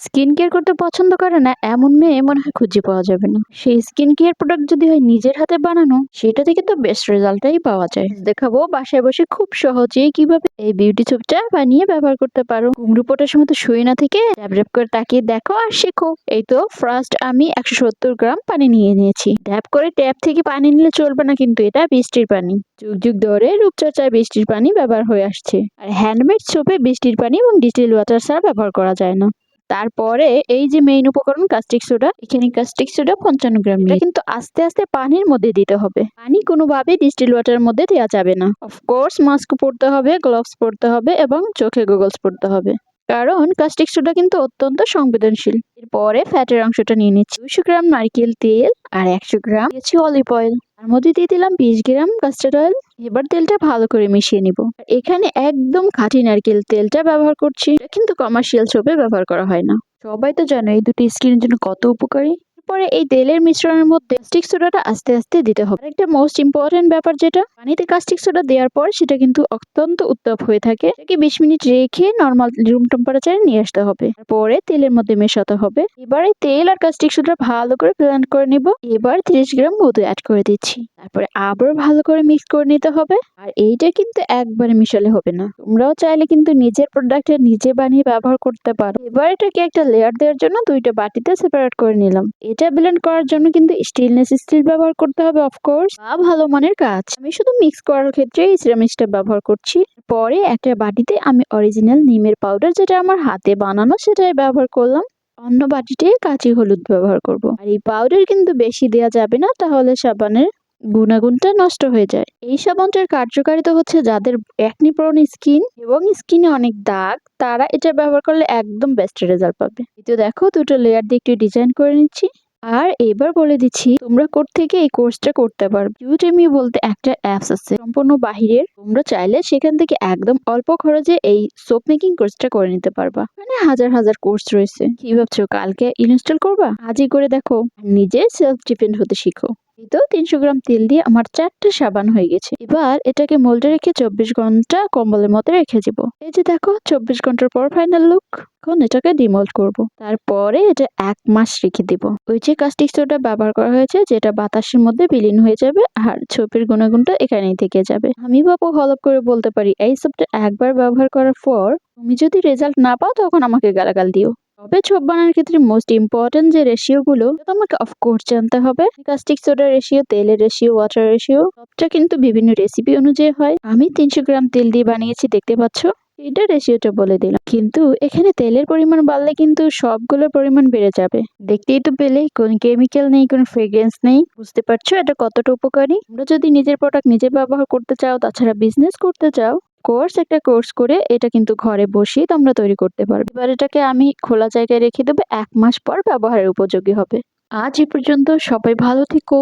Skin care করতে পছন্দ করে না, এমন মেয়ে মনে হয় খুঁজে পাওয়া যাবে না। সেই স্কিন কেয়ার প্রোডাক্ট যদি হয় নিজের হাতে বানানো, সেটা থেকে তো বেস্ট রেজাল্টটাই পাওয়া যায়। দেখাবো, বাসায় বসে খুব সহজেই কীভাবে এই বিউটি সোপটা বানিয়ে ব্যবহার করতে পারো। ঘুমরু পটার সময় তো শুয়ে না থেকে ট্যাপ করে তাকিয়ে দেখো আর শেখো। এই তো ফার্স্ট আমি একশো সত্তর গ্রাম পানি নিয়ে নিয়েছি। ট্যাপ করে ট্যাপ থেকে পানি নিলে চলবে না কিন্তু এটা বৃষ্টির পানি। যুগ যুগ ধরে রূপচর্চায় বৃষ্টির পানি ব্যবহার হয়ে আসছে। আর হ্যান্ডমেড সোপে বৃষ্টির পানি এবং ডিস্টিল ওয়াটার ছাড়া ব্যবহার করা যায় না। তারপরে এই যে মেইন উপকরণ কাস্টিক সোডা এখানে কাস্টিক সোডা পঞ্চান্ন গ্রাম এটা কিন্তু আস্তে আস্তে পানির মধ্যে দিতে হবে। পানি কোনোভাবেই ডিস্টিল ওয়াটারের মধ্যে দেওয়া যাবে না। অফকোর্স মাস্ক পরতে হবে গ্লোভস পরতে হবে এবং চোখে গুগলস পরতে হবে। কারণ কাস্টিক সোডা কিন্তু অত্যন্ত সংবেদনশীল। এরপরে ফ্যাটের অংশটা নিয়ে নিচ্ছি। দুশো গ্রাম নারকেল তেল আর একশো গ্রাম দিয়েছি অলিভ অয়েল তার মধ্যে দিয়ে দিলাম বিশ গ্রাম কাস্টার্ড অয়েল এবার তেলটা ভালো করে মিশিয়ে নিব। এখানে একদম খাঁটি নারকেল তেলটা ব্যবহার করছি। কিন্তু কমার্শিয়াল শপে ব্যবহার করা হয় না। সবাই তো জানো এই দুটি স্কিনের জন্য কত উপকারী। পরে এই তেলের মিশ্রণের মধ্যে কাস্টিক সোডাটা আস্তে আস্তে দিতে হবে। একটা মোস্ট ইম্পর্টেন্ট ব্যাপার যেটা, পানিতে কাস্টিক সোডা দেওয়ার পর সেটা কিন্তু অত্যন্ত উত্তাপ হয়ে থাকে। এটাকে বিশ মিনিট রেখে নর্মাল রুম টেম্পারেচারে নিয়ে আসতে হবে। পরে তেলের মধ্যে মেশাতে হবে। এবার তেল আর কাস্টিক সোডা ভালো করে ব্লেন্ড করে নিব। এবার তিরিশ গ্রাম মধু অ্যাড করে দিচ্ছি। তারপরে আবার ভালো করে মিক্স করে নিতে হবে। আর এইটা কিন্তু একবারে মিশালে হবে না। তোমরাও চাইলে কিন্তু নিজের প্রোডাক্টে নিজে বানিয়ে ব্যবহার করতে পারো। এবার এটাকে একটা লেয়ার দেওয়ার জন্য দুইটা বাটিতে সেপারেট করে নিলাম। এটা ব্লেন্ড করার জন্য কিন্তু স্টেনলেস স্টিল ব্যবহার করতে হবে অফকোর্স বা ভালো মানের কাজ আমি শুধু মিক্স করার ক্ষেত্রে সিরামিক্সটা ব্যবহার করছি। পরে একটা বাটিতে আমি অরিজিনাল নিমের পাউডার যেটা আমার হাতে বানানো সেটাই ব্যবহার করলাম। অন্য বাটিতে কাঁচি হলুদ ব্যবহার করব। আর এই পাউডার কিন্তু বেশি দেওয়া যাবে না, তাহলে সাবানের গুণাগুণটা নষ্ট হয়ে যায়। এই সাবানটার কার্যকারিতা হচ্ছে যাদের একনি প্রণ স্কিন এবং স্কিনে অনেক দাগ, তারা এটা ব্যবহার করলে একদম বেস্ট রেজাল্ট পাবে। তো দেখো, দুটো লেয়ার দিয়ে একটু ডিজাইন করে নিচ্ছি। আর এবার বলে দিচ্ছি, তোমরা থেকে এই কোর্সটা করতে পারবে? ইউটেমি বলতে একটা অ্যাপস আছে, সম্পূর্ণ বাহিরের। তোমরা চাইলে সেখান থেকে একদম অল্প খরচে এই সোপ মেকিং কোর্সটা করে নিতে পারবা। মানে হাজার হাজার কোর্স রয়েছে। কি ভাবছ, কালকে ইনস্টল করবা? আজই করে দেখো। নিজে সেলফ ডিপেন্ড হতে শিখো। তো তিনশো গ্রাম তেল দিয়ে আমার চারটে সাবান হয়ে গেছে। এবার এটাকে মোল্ডে রেখে চব্বিশ ঘণ্টা কম্বলের মধ্যে রেখে দিব। এই যে দেখো, চব্বিশ ঘণ্টার পর ফাইনাল লুক এখন এটাকে ডিমোল্ড করব। তারপরে এটা এক মাস রেখে দিব। ওই যে কাস্টিক সোডা ব্যবহার করা হয়েছে, যেটা বাতাসের মধ্যে বিলীন হয়ে যাবে আর ছবির গুণাগুণটা এখানেই থেকে যাবে। আমি বাবু হলপ করে বলতে পারি, এই সবটা একবার ব্যবহার করার পর তুমি যদি রেজাল্ট না পাও তখন আমাকে গালাগাল দিও। তবে ছোপ বানানোর ক্ষেত্রে মোস্ট ইম্পর্টেন্ট যে রেশিও গুলো তোমাকে অফকোর্স জানতে হবে। কাস্টিক সোডা রেশিও তেলের রেশিও ওয়াটার রেশিও সবটা কিন্তু বিভিন্ন রেসিপি অনুযায়ী হয়। আমি তিনশো গ্রাম তেল দিয়ে বানিয়েছি, দেখতে পাচ্ছ? এটা রেশিওটা বলে দিলাম। কিন্তু এখানে তেলের পরিমাণ বাড়লে কিন্তু সবগুলোর পরিমাণ বেড়ে যাবে। দেখতেই তো পেলে, কোন কেমিক্যাল নেই, কোন ফ্রেগ্রেন্স নেই। বুঝতে পারছ এটা কতটা উপকারী? তোমরা যদি নিজের প্রোডাক্ট নিজে ব্যবহার করতে চাও, তাছাড়া বিজনেস করতে চাও কোর্স একটা কোর্স করে এটা কিন্তু ঘরে বসেই তোমরা তৈরি করতে পারবে। এবার এটাকে আমি খোলা জায়গায় রেখে দেবো, এক মাস পর ব্যবহারের উপযোগী হবে। আজ এ পর্যন্ত সবাই ভালো থেকো।